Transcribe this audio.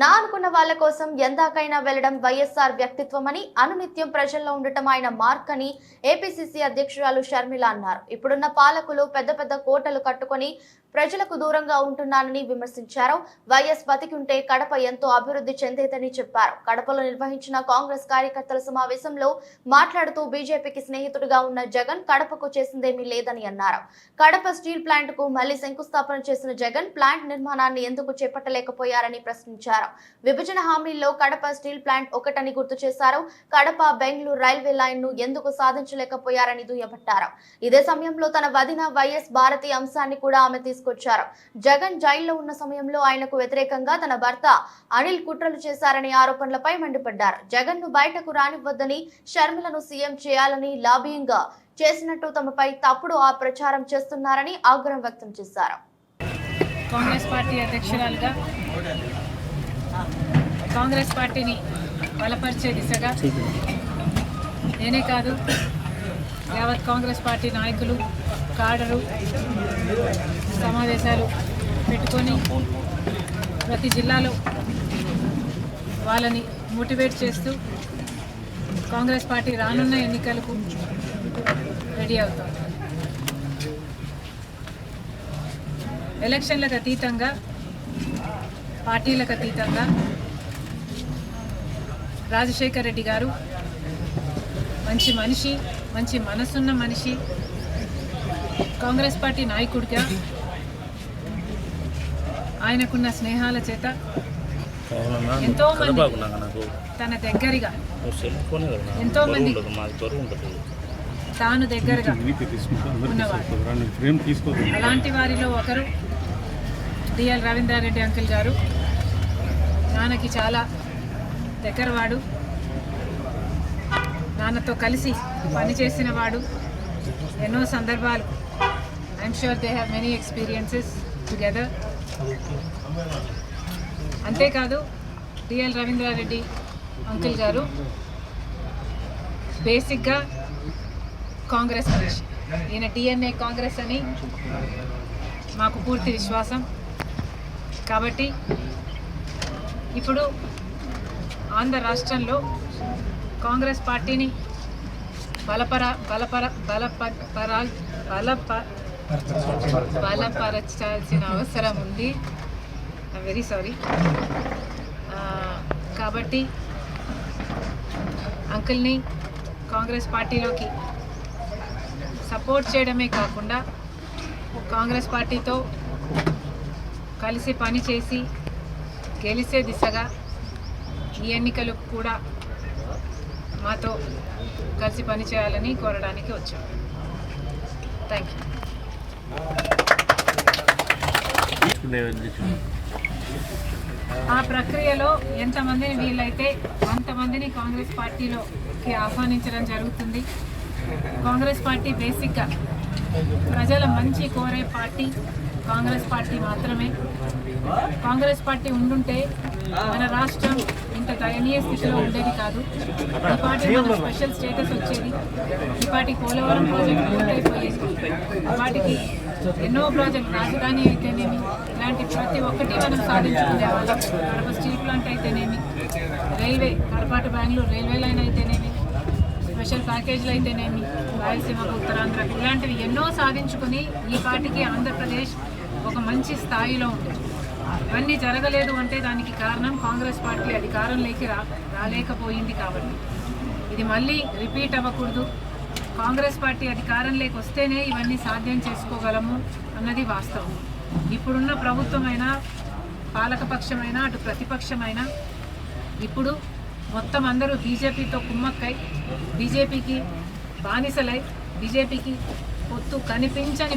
నా అనుకున్న వాళ్ళ కోసం ఎందాకైనా వెళ్ళడం వైఎస్ఆర్ వ్యక్తిత్వమని అనునిత్యం ప్రజల్లో ఉండటం ఆయన మార్క్ అని ఏపీసీసీ అధ్యక్షురాలు షర్మిల అన్నారు. ఇప్పుడున్న పాలకులు పెద్ద పెద్ద కోటలు కట్టుకొని ప్రజలకు దూరంగా ఉంటున్నానని విమర్శించారు. వైఎస్ బతికి ఉంటే కడప ఎంతో అభివృద్ధి చెందేదని చెప్పారు. కడపలో నిర్వహించిన కాంగ్రెస్ కార్యకర్తల సమావేశంలో మాట్లాడుతూ బీజేపీకి స్నేహితుడిగా ఉన్న జగన్ కడపకు చేసిందేమీ లేదని అన్నారు. కడప స్టీల్ ప్లాంట్కు మళ్ళీ శంకుస్థాపన చేసిన జగన్ ప్లాంట్ నిర్మాణాన్ని ఎందుకు చేపట్టలేకపోయారని ప్రశ్నించారు. విభజన హామీల్లో కడప స్టీల్ ప్లాంట్ ఒకటని గుర్తు చేశారు. కడప బెంగళూరు రైల్వే లైన్ను ఎందుకు సాధించలేకపోయారని దుయ్యబట్టారు. ఇదే సమయంలో తన వదిన వైఎస్ భారతి అంశాన్ని కూడా ఆమె తీసుకొచ్చారు. జగన్ జైల్లో ఉన్న సమయంలో ఆయనకు వ్యతిరేకంగా తన భర్త అనిల్ కుట్రలు చేశారనే ఆరోపణలపై మండిపడ్డారు. జగన్ను బయటకు రానివ్వద్దని షర్మిలను సీఎం చేయాలని లాబింగ్ చేసినట్టు తమపై తప్పుడు ఆ ప్రచారం చేస్తున్నారని ఆగ్రహం వ్యక్తం చేశారు. కాంగ్రెస్ పార్టీ అధ్యక్షురాలుగా కాంగ్రెస్ పార్టీని బలపరిచే దిశగా నేనే కాదు యావత్ కాంగ్రెస్ పార్టీ నాయకులు కాడరు సమావేశాలు పెట్టుకొని ప్రతి జిల్లాలో వాళ్ళని మోటివేట్ చేస్తూ కాంగ్రెస్ పార్టీ రానున్న ఎన్నికలకు రెడీ అవుతాం. ఎలక్షన్లకు అతీతంగా పార్టీలకు అతీతంగా రాజశేఖర్ రెడ్డి గారు మంచి మనిషి మంచి మనసున్న మనిషి కాంగ్రెస్ పార్టీ నాయకుడిగా ఆయనకున్న స్నేహాల చేత ఎంతో మంది తన దగ్గరగా ఎంతో మంది తాను దగ్గరగా ఉన్నవాడు. అలాంటి వారిలో ఒకరు డిఎల్ రవీంద్రారెడ్డి అంకుల్ గారు. నాన్నకి చాలా దగ్గరవాడు. నాన్నతో కలిసి పనిచేసిన వాడు. ఎన్నో సందర్భాలు. I'm sure they have many experiences together అంతేకాదు డిఎల్ రవీంద్రారెడ్డి అంకుల్ గారు బేసిక్గా కాంగ్రెస్ మనిషి. ఈయన డిఎన్ఏ కాంగ్రెస్ అని మాకు పూర్తి విశ్వాసం. కాబట్టి ఇప్పుడు ఆంధ్ర రాష్ట్రంలో కాంగ్రెస్ పార్టీని బలపర బలపర బలపర బలప బలపరచాల్సిన అవసరం ఉంది. వెరీ సారీ కాబట్టి అంకుల్ని కాంగ్రెస్ పార్టీలోకి సపోర్ట్ చేయడమే కాకుండా కాంగ్రెస్ పార్టీతో కలిసి పనిచేసి గెలిచే దిశగా ఈ ఎన్నికలు కూడా మాతో కలిసి పనిచేయాలని కోరడానికి వచ్చాం. థ్యాంక్ యూ ఆ ప్రక్రియలో ఎంతమందిని వీలైతే అంతమందిని కాంగ్రెస్ పార్టీలోకి ఆహ్వానించడం జరుగుతుంది. కాంగ్రెస్ పార్టీ బేసిక్గా ప్రజల మంచి కోరే పార్టీ. కాంగ్రెస్ పార్టీ మాత్రమే. కాంగ్రెస్ పార్టీ ఉండుంటే మన రాష్ట్రం ఇంత దయనీయ స్థితిలో ఉండేది కాదు. ఈ పార్టీ స్పెషల్ స్టేటస్ వచ్చేది. ఈ పార్టీ పోలవరం ప్రాజెక్ట్ పూర్తయిపోయేది. వాటికి ఎన్నో ప్రాజెక్ట్ రాజధాని అయితేనేమి ఇలాంటి ప్రతి ఒక్కటి మనం సాధించుకునే వాళ్ళం. కడప స్టీల్ ప్లాంట్ అయితేనేమి railway Kadapa Bengaluru railway line అయితేనేమి స్పెషల్ ప్యాకేజీలు అయితేనేమి రాయలసీమకు ఉత్తరాంధ్రకు ఇలాంటివి ఎన్నో సాధించుకుని ఈ పార్టీకి ఆంధ్రప్రదేశ్ ఒక మంచి స్థాయిలో ఉంది. ఇవన్నీ జరగలేదు అంటే దానికి కారణం కాంగ్రెస్ పార్టీ అధికారంలోకి రా రాలేకపోయింది కాబట్టి. ఇది మళ్ళీ రిపీట్ అవ్వకూడదు. కాంగ్రెస్ పార్టీ అధికారంలోకి వస్తేనే ఇవన్నీ సాధ్యం చేసుకోగలము అన్నది వాస్తవం. ఇప్పుడున్న ప్రభుత్వమైనా పాలకపక్షమైనా అటు ప్రతిపక్షమైనా ఇప్పుడు మొత్తం అందరూ బీజేపీతో కుమ్మక్కై బీజేపీకి బానిసలై బీజేపీకి పొత్తు కనిపించని